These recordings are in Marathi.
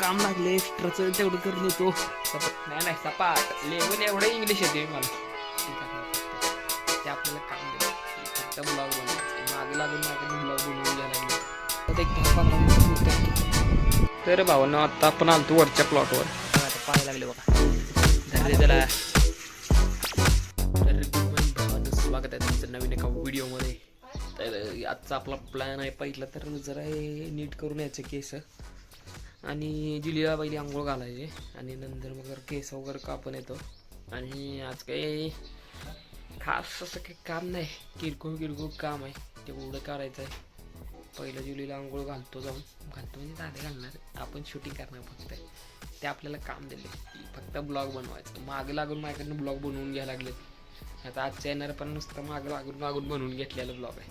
काम लागले एक्स्ट्राचं तेवढं करून येतो सपाट नाही नाही सपाट लेवल एवढं इंग्लिश येते मला. ठीक आहे ते आपल्याला काम देतं. फक्त ब्लॉग बनवायचं मागे लागून मागे ब्लॉग बनवून घ्यायला एक दहा पंधरा मिनिटं. तर भावांनो आता आपण आलतो वरच्या प्लॉटवर आता पाहायला लागले बघा. धरले त्याला. तर स्वागत आहे तुमचं नवीन एका व्हिडिओमध्ये तर आजचा आपला प्लॅन आहे पहिला तर जरा हे नीट करून यायचं केस. आणि जुलीला पहिली आंघोळ घालायचे. आणि नंतर मग केस वगैरे कापून येतो. आणि आज काही खास असं काही काम नाही. किरकोळ किरकोळ काम आहे. तेवढं करायचं आहे पहिलं जुलीला आंघोळ घालतो जाऊन. घालतो म्हणजे दादे घालणार. आपण शूटिंग करणार फक्त. ते आपल्याला काम दिले फक्त ब्लॉग बनवायचं. मागं लागून माझ्याकडनं ब्लॉग बनवून घ्यायला लागलेत. आता आजच्या येणार पण नुसतं मागं लागून मागून बनवून घेतलेलं ब्लॉग आहे.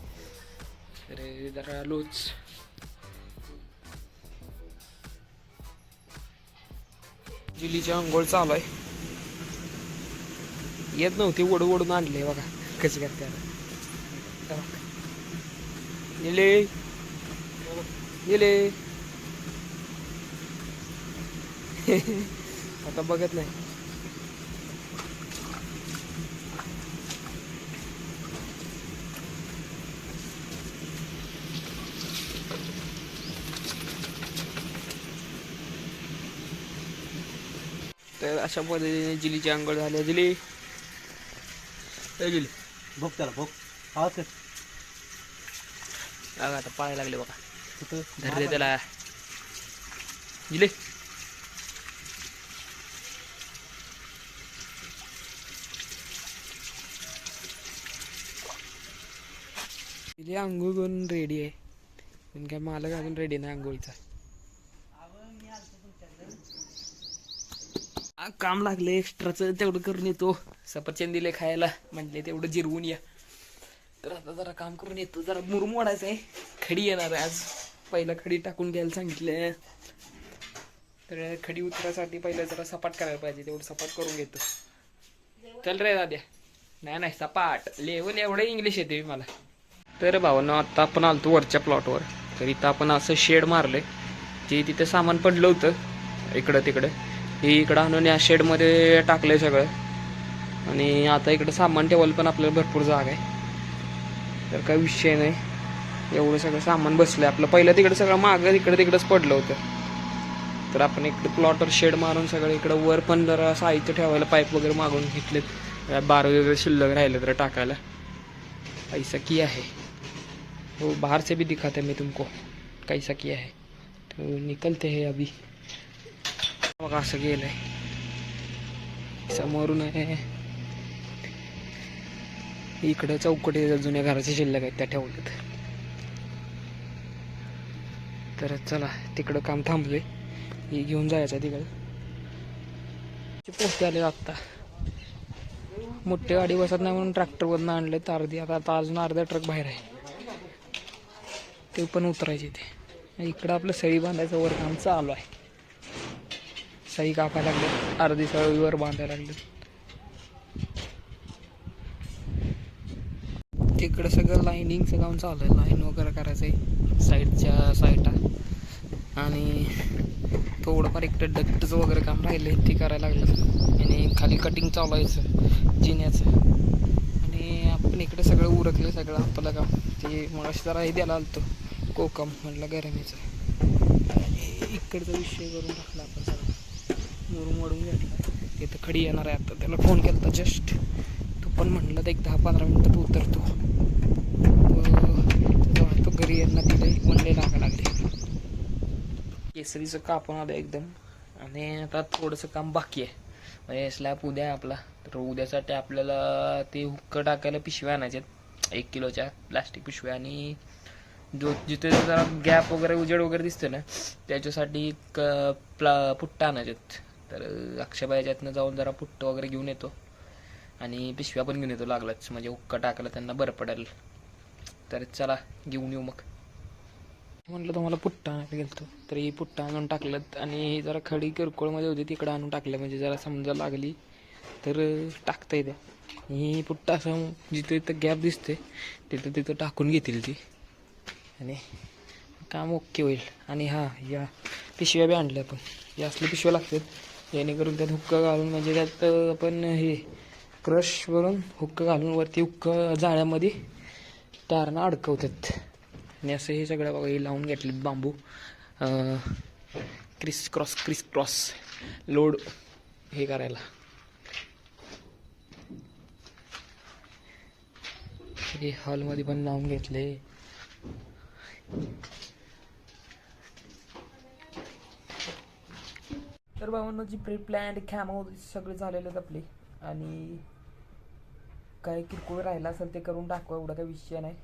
तर जरा लोच. जुलीची आंघोळ चालू आहे. येत नव्हती ओढ ओढून आणले बघा कशी करते आता. हे निले. निले. आता बघत नाही. तर अशा पद्धतीने जिलीची आंघोळ झाली जिली. जिली भोग त्याला भोग आवाज कर. बघा आता पाळायला लागले बघा. कुठं? धरले त्याला. जिले. जिले आंघोळ करून रेडी आहे. पण काय मालक अजून रेडी नाही आंघोळीचा. काम लागले एक्स्ट्राचं तेवढं करून येतो. सफरचंद दिले खायला म्हणले तेवढं जिरवून या. तर आता जरा काम करून येतो. जरा मुरमोडायचं आहे. खडी येणार आहे आज. पहिला खडी टाकून घ्यायला सांगितलं तर खडी उतरासाठी पहिलं जरा सपाट करायला पाहिजे. तेवढं सपाट करून घेतो. चल रे दाद्या. नाही नाही सपाट. लेवल एवढं इंग्लिश येते मला. तर भावानं आता आपण आलतो वरच्या प्लॉटवर तर इथं आपण असं शेड मारलंय. जे तिथं सामान पडलं होतं इकडं तिकडं. हे इकडं आणून या शेडमध्ये आहे सगळं. आणि आता इकडं सामान ठेवायला पण आपल्याला भरपूर जागा आहे. तर काही विषय नाही. एवढं सगळं सामान बसलं आहे आपलं पहिलं तिकडं सगळं मागं इकडं तिकडंच पडलं होतं. तर आपण इकडं प्लॉटर शेड मारून सगळं इकडं वर पण जरा साहित्य ठेवायला पाईप वगैरे मागून घेतलेत. बार वगैरे शिल्लक राहिलं तर टाकायला. ऐसा की आहे? हो, वो बाहर से भी दिखाते मैं तुमको. कैसा किया है तो निकलते हैं अभी. बघा असं गेलंय समोरून आहे इकडे चौकटी जुन्या घराचे शिल्लक आहेत त्या ठेवल्यात. तर चला तिकडं काम थांबले हे घेऊन जायचं तिकडं. पोहोचते आले आत्ता मोठी गाडी बसत नाही म्हणून ट्रॅक्टरवरनं आणले तर अर्धी आता आता अजून अर्धा ट्रक बाहेर आहे. ते पण उतरायचे ते. इकडं आपलं सळी बांधायचं वर काम चालू आहे. सही कापायला लागले. अर्धी सळीवर बांधायला लागले. तिकडं सगळं लाईनिंगचं काम चालू आहे. लाईन वगैरे करायचं आहे साईडच्या साईडला. आणि थोडंफार इकडं डक्टचं वगैरे काम राहिले ते करायला लागलं. आणि खाली कटिंग चालवायचं जिन्याचं. आणि आपण इकडे सगळं उरकलं सगळं आपलं काम. ते मग जरा हे द्यायला आलतो. कोकम म्हटलं गरमीचं. आणि इकडचा विषय करून टाकला आपण. मुरुम ओढून घेतला. तिथं खडी येणार आहे आता. त्याला फोन केला होता जस्ट तो पण म्हणलं तर एक दहा पंधरा मिनटात उतरतो. तो- तो घरी यांना तिथे म्हणले लागा लागले. केसरीचं कापून आलं एकदम. आणि आता थोडंसं काम बाकी आहे. म्हणजे स्लॅब उद्या आहे आपला. तर उद्यासाठी आपल्याला ते हुक्क टाकायला पिशव्या आणायच्या एक किलोच्या प्लास्टिक पिशव्या. आणि जो जिथे जरा गॅप वगैरे उजेड वगैरे दिसतो ना त्याच्यासाठी एक प्ला पुट्टा आणायच्यात. तर अक्षबायाच्यातनं जाऊन जरा पुट्ट वगैरे घेऊन येतो. आणि पिशव्या पण घेऊन येतो लागलाच. म्हणजे हुक्का टाकलं त्यांना बरं पडेल. तर चला घेऊन येऊ मग. म्हटलं तुम्हाला पुट्टा आणायला गेलतो. तर ही पुट्टा आणून टाकलं आणि जरा खडी किरकोळमध्ये होती तिकडं आणून टाकलं. म्हणजे जरा समजा लागली तर टाकता येते. ही पुट्टा असं जिथं तिथं गॅप दिसते तिथं तिथं टाकून घेतील ती. आणि काम ओके होईल. आणि हां या पिशव्या बी आणल्या आपण या असले पिशव्या लागतात. जेणेकरून त्यात हुक्क घालून म्हणजे त्यात आपण हे क्रशवरून हुक्क घालून वरती हुक्क जाळ्यामध्ये तारणं अडकवतात. आणि असं हे सगळं बघा हे लावून घेतलेत bamboo. Criss cross criss cross load हे करायला. हे हॉलमध्ये पण लावून घेतले. तर बाबांनो जी प्री प्लॅन्ड कॅम सगळे झालेले आहेत आपले. आणि काय किरकोळ राहिला असेल ते करून टाकू एवढा काही विषय नाही.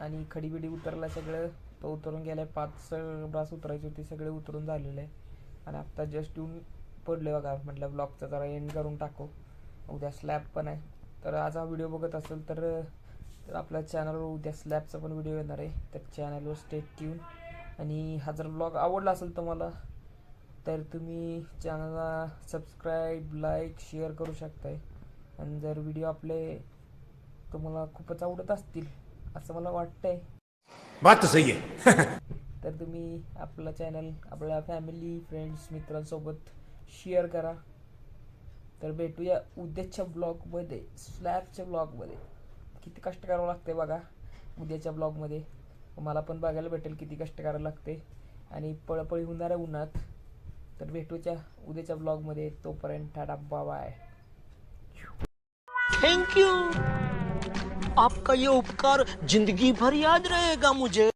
आणि खडी बिडी उतरला सगळं तो उतरून गेलाय पाच ब्रास उतरायचे होते सगळे उतरून झालेले आहे. आणि आत्ता जस्ट येऊन पडले बघा म्हटलं ब्लॉगचा जरा एंड करून टाकू. उद्या स्लॅब पण आहे. तर आज हा व्हिडिओ बघत असेल तर आपल्या चॅनलवर उद्या स्लॅबचा पण व्हिडिओ येणार आहे. त्या चॅनलवर स्टेट ट्यून आणि हा जर ब्लॉग आवडला असेल तुम्हाला तर तुम्ही चॅनलला सबस्क्राईब लाईक शेअर करू शकताय. आणि जर व्हिडिओ आपले तुम्हाला खूपच आवडत असतील असं मला वाटतंय बात सही है तर तुम्ही आपलं चॅनल आपल्या फॅमिली फ्रेंड्स मित्रांसोबत शेअर करा. तर भेटूया उद्याच्या ब्लॉगमध्ये स्लॅबच्या ब्लॉगमध्ये किती कष्ट करावं लागते बघा उद्याच्या ब्लॉगमध्ये मला पण बघायला भेटेल किती कष्ट करायला लागते आणि पळपळी होणाऱ्या उन्हात तर भेटूच्या उद्याच्या ब्लॉगमध्ये तोपर्यंत टाटा बाय थैंक यू आपका ये उपकार ज़िंदगी भर याद रहेगा मुझे.